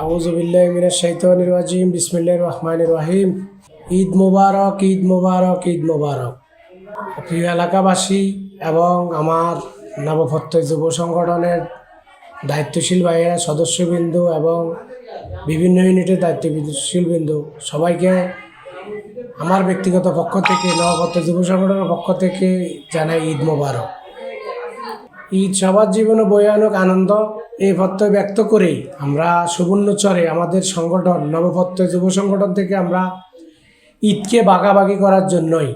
আউজুবিল্লাহ মিনাশ শাইতানির রাজিম, বিসমিল্লাহির রহমানির রহিম। ঈদ মোবারক ঈদ মোবারক ঈদ মোবারক। প্রিয় এলাকাবাসী এবং আমার নবপত্য যুব সংগঠনের দায়িত্বশীল ভাইয়েরা, সদস্যবৃন্দ এবং বিভিন্ন ইউনিটের দায়িত্বশীল বিন্দু, সবাইকে আমার ব্যক্তিগত পক্ষ থেকে নবপত্য যুব সংগঠনের পক্ষ থেকে জানাই ঈদ মোবারক। ঈদ সবার জীবনে বয়ানক আনন্দ এই প্রত্যয় ব্যক্ত করেই আমরা সুবর্ণচরে আমাদের সংগঠন নবপত্য যুব সংগঠন থেকে আমরা ঈদকে বাগাবাগি করার জন্যই,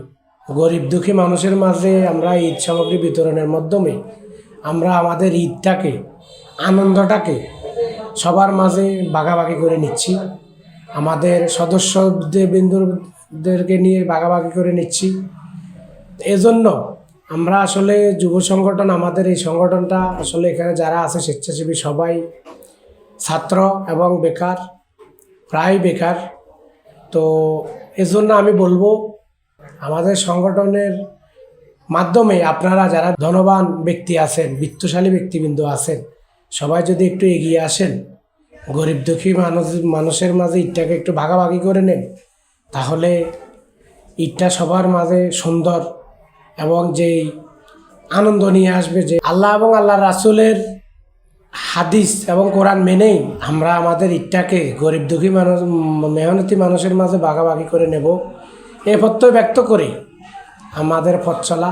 গরিব দুঃখী মানুষের মাঝে আমরা ঈদ সামগ্রী বিতরণের মাধ্যমে আমরা আমাদের ঈদটাকে, আনন্দটাকে সবার মাঝে বাগাবাগি করে নিচ্ছি। আমাদের সদস্যদের, বিন্দুদেরকে নিয়ে বাগাবাগি করে নিচ্ছি। এজন্য আমরা আসলে যুব সংগঠন, আমাদের এই সংগঠনটা আসলে এখানে যারা আছে স্বেচ্ছাসেবী সবাই ছাত্র এবং বেকার প্রায় বেকার। তো এজন্য আমি বলব, আমাদের সংগঠনের মাধ্যমে আপনারা যারা ধনবান ব্যক্তি আছেন, বিত্তশালী ব্যক্তিবৃন্দ আছেন, সবাই যদি একটু এগিয়ে আসেন, গরিব দুঃখী মানুষ, মানুষের মাঝে ঈদটাকে একটু ভাগাভাগি করে নেন, তাহলে ঈদটা সবার মাঝে সুন্দর এবং যেই আনন্দ নিয়ে আসবে যে আল্লাহ এবং আল্লাহ রাসুলের হাদিস এবং কোরআন মেনেই আমরা আমাদের ঈদটাকে গরিব দুঃখী মানুষ, মেহনতি মানুষের মাঝে ভাগাভাগি করে নেব। এ প্রত্যয় ব্যক্ত করে আমাদের পথ চলা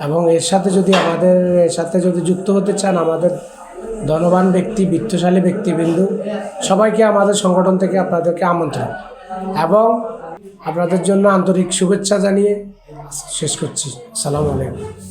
এবং এর সাথে যদি আমাদের সাথে যদি যুক্ত হতে চান আমাদের ধনবান ব্যক্তি, বিত্তশালী ব্যক্তিবিন্দু, সবাইকে আমাদের সংগঠন থেকে আপনাদেরকে আমন্ত্রণ। এবং আপনাদের জন্য আন্তরিক শুভেচ্ছা জানিয়ে শেষ করছি। সালাম আলাইকুম।